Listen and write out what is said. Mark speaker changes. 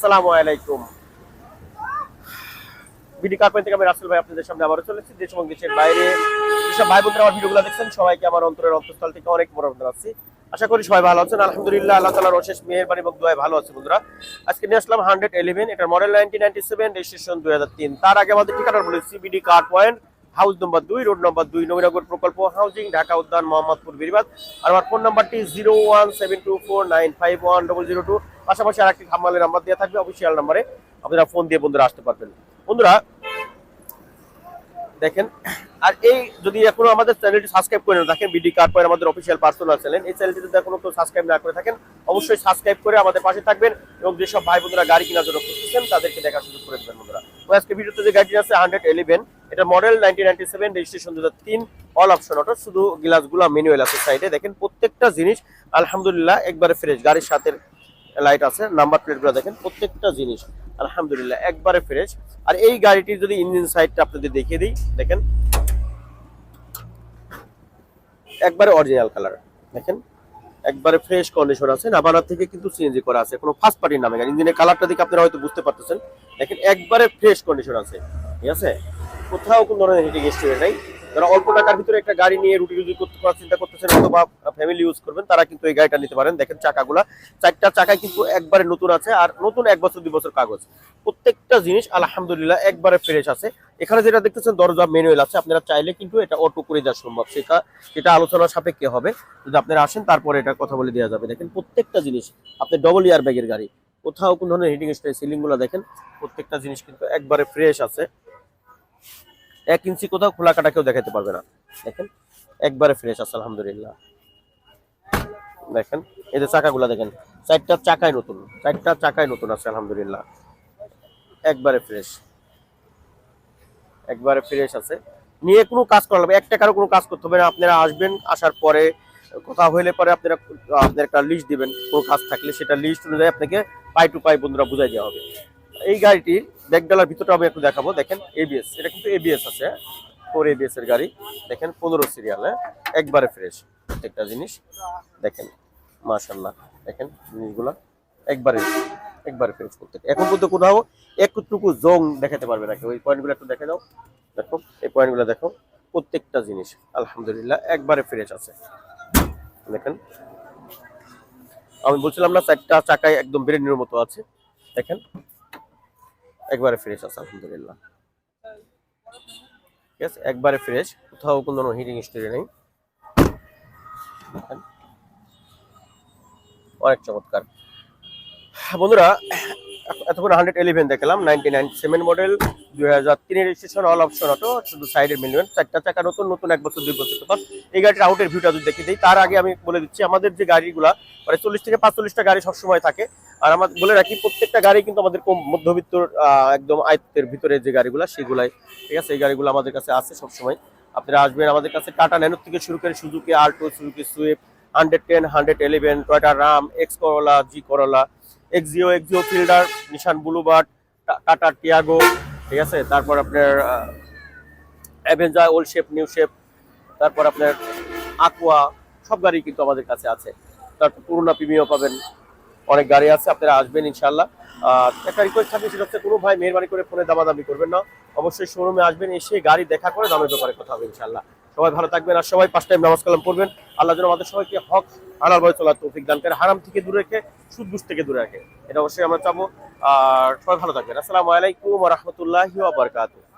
Speaker 1: আসসালামু বিডি কার্পেন থেকে আমি রাসেল ভাই আপনাদের সামনে আবারও চলেছি দেশ এবং দেশের বাইরে যেসব ভাই বোনরা আমার ভিডিওগুলো দেখছেন, সবাইকে আমার অন্তরের অন্তঃস্থল থেকে অনেক বড় আসছি আশা করি সবাই ভালো আছেন। আলহামদুলিল্লাহ, আল্লাহ তালার অশেষ মেহেরবানি এবং দোয়ায় ভালো আছে বন্ধুরা। আজকে নিয়ে আসলাম হান্ড্রেড ইলেভেন এটার model nineteen ninety seven, registration দুই হাজার তিন। তার আগে আমাদের ঠিকানা বলেছি বিডি কার পয়েন্ট, হাউস নম্বর দুই, রোড নম্বর দুই, নবীনগর প্রকল্প হাউজিং, ঢাকা উদ্যান, মোহাম্মদপুর, বিরিবাদ। আর আমার ফোন নাম্বারটি zero one seven two four nine five one double zero two. পাশাপাশি আর একটি খামালের নাম্বার দেওয়া থাকবে অফিসিয়াল নাম্বারে আপনারা ফোন দিয়ে বন্ধুরা আসতে পারবেন। বন্ধুরা, দেখেন, আর এই যদি এখনও আমাদের চ্যানেলটি সাবস্ক্রাইব করে না থাকেন বিডি কার পয়েন্ট আমাদের অফিসিয়াল পার্সোনাল চ্যানেল এই চ্যানেলটি যদি এখনও কেউ সাবস্ক্রাইব না করে থাকেন, অবশ্যই সাবস্ক্রাইব করে আমাদের পাশে থাকবেন এবং যেসব ভাই বন্ধুরা গাড়ি কেনার জন্য খুঁজতেছেন তাদেরকে দেখার সুযোগ করে দেবেন বন্ধুরা। তো আজকে ভিডিওতে যে গাড়িটি আছে হান্ড্রেড ইলেভেন এটা model nineteen ninety seven registration দু তিন অল অপশন অটো শুধু গ্লাসগুলো ম্যানুয়াল আছে সাইডে দেখেন, প্রত্যেকটা জিনিস, আলহামদুলিল্লাহ, একবারে ফ্রেশ গাড়ির সাথে লাইট আছে নাম্বার প্লেটগুলো দেখেন, প্রত্যেকটা জিনিস, আলহামদুলিল্লাহ, একবারে ফ্রেশ আর এই গাড়িটির যদি ইঞ্জিন সাইডটা আপনাদের দেখিয়ে দিই, দেখেন। একবারে অরিজিনাল কালার দেখেন। একবারে ফ্রেশ কন্ডিশন আছে নাবানার থেকে কিন্তু সিএনজি করা আছে, কোনো ফার্স্ট পার্টির নামে ইঞ্জিনের কালারটা দেখে আপনারা হয়তো বুঝতে পারতেছেন। দেখেন, একবারে ফ্রেশ কন্ডিশন আছে, ঠিক আছে? কোথাও কোনো ধরনের হিটিং হিস্ট্রি নাই। যারা অল্প টাকার ভিতরে একটা গাড়ি নিয়ে রুটি রুটি করতে করার চিন্তা করতেছেন, অথবা ফ্যামিলি ইউজ করবেন, তারা কিন্তু এই গাড়িটা নিতে পারেন। দেখেন চাকাগুলা, চারটা চাকায় কিন্তু একবারে নতুন আছে, আর নতুন এক বছর, দুই বছর কাগজ। প্রত্যেকটা জিনিস, আলহামদুলিল্লাহ, একবারে ফ্রেশ আছে। এখানে যেটা দেখতেছেন, দরজা ম্যানুয়াল আছে, আপনারা চাইলে কিন্তু এটা অটো করে দেওয়া সম্ভব। সেটা সেটা আলোচনার সাপেক্ষে হবে। যদি আপনারা আসেন, তারপরে এটা কথা বলে দেওয়া যাবে। দেখেন প্রত্যেকটা জিনিস, আপনি ডবল ইয়ার ব্যাগের গাড়ি, কোথাও কোনো ধরনের হিটিং স্টাইল সিলিংগুলো দেখেন, প্রত্যেকটা জিনিস কিন্তু একবারে ফ্রেশ আছে। এক ইঞ্চি কোথাও খোলা কাটা কেউ দেখাতে পারবে না। দেখেন, একবারে ফ্রেশ আছে, আলহামদুলিল্লাহ। দেখেন যে চাকাগুলো দেখেন, চারটা চাকায় নতুন, চারটা চাকায় নতুন আছে, আলহামদুলিল্লাহ। একবারে ফ্রেশ একবারে ফ্রেশ আছে। নিয়ে কোনো কাজ করা লাগবে এক টাকারও কোনো কাজ করতে হবে না, আপনারা আসবেন, আসার পরে কথা হইলে পরে আপনারা, আপনার একটা লিস্ট দিবেন, কোনো কাজ থাকলে সেটা লিস্ট অনুযায়ী আপনাকে পাই টু পাই বন্ধুরা বুঝাই দেওয়া হবে। এই গাড়িটির ব্যাকডালার ভিতরটা আমি একটু দেখাবো। দেখেন এবিএস এটা কিন্তু এবিএস আছে। ফোর এবিএস এর গাড়ি। দেখেন, পনেরো সিরিয়াল একবারে ফ্রেশ প্রত্যেকটা জিনিস, দেখেন মাশাল্লাহ দেখেন, জিনিসগুলা একবারে একবারে ফ্রেশ করতে এখন পর্যন্ত কোথাও একটুকু জং দেখাতে পারবে নাকি ওই পয়েন্টগুলো একটু দেখে দাও দেখো, এই পয়েন্টগুলো দেখো। প্রত্যেকটা জিনিস, আলহামদুলিল্লাহ, একবারে ফ্রেশ আছে। দেখেন, আমি বলছিলাম না, চারটা চাকায় একদম ব্রেনের মতো আছে। দেখেন একবারে ফ্রেশ আছে, আলহামদুলিল্লাহ। ঠিক আছে, একবারে ফ্রেশ কোথাও কোনো হিটিং স্টোরি নেই। অনেক চমৎকার। বন্ধুরা এতক্ষণ হান্ড্রেড ইলেভেন দেখলাম নাইনটি নাইন সেভেন মডেল দুই হাজার তিনের রেজিস্ট্রেশন অল অপশন অটো শুধু সাইডের মিলিয়ন চারটা চাকা নতুন নতুন এক বছর, দুই বছর তফাৎ এই গাড়ির আউটের ভিউটা যদি দেখে দিই তার আগে আমি বলে দিচ্ছি, আমাদের যে গাড়িগুলা মানে চল্লিশ থেকে পাঁচচল্লিশটা গাড়ি সবসময় থাকে। আর আমার বলে রাখি, প্রত্যেকটা গাড়ি কিন্তু আমাদের কম মধ্যবিত্ত একদম আয়ত্তের ভিতরে যে গাড়িগুলা, সেগুলাই, ঠিক আছে? এই গাড়িগুলো আমাদের কাছে আছে সবসময়। আপনারা আসবেন আমাদের কাছে টাটা ন্যানো থেকে শুরু করে Suzuki Alto Suzuki Swift hundred ten, hundred eleven, Toyota Ram X Corolla G Corolla Axio Axio Fielder Nissan Bluebird Tata Tiago ঠিক আছে? তারপর আপনার Avenger old shape new shape তারপর আপনার আকুয়া সব গাড়ি কিন্তু আমাদের কাছে আছে। তারপর পুরোনা প্রিমিও পাবেন, অনেক গাড়ি আছে, আপনারা আসবেন ইনশাল্লাহ একটা রিকোয়েস্ট থাকবে সেটা হচ্ছে কোনো ভাই মেহরবানি করে ফোনে দামাদামি করবেন না। অবশ্যই শোরুমে আসবেন, এসে গাড়ি দেখা করে দামের ব্যাপারে কথা হবে ইনশাল্লাহ সবাই ভালো থাকবেন আর সবাই পাঁচ টাইম নামাজ কালাম করবেন আল্লাহ যেন আমাদের সবাইকে হক হালাল ভাবে চলার তৌফিক দান করে হারাম থেকে দূরে রেখে, সুদ বুঝ থেকে দূরে রাখে। এটা অবশ্যই আমরা চাবো। আর সবাই ভালো থাকবেন। আসসালামু আলাইকুম রহমতুল্লাহ বারাকাতুহু।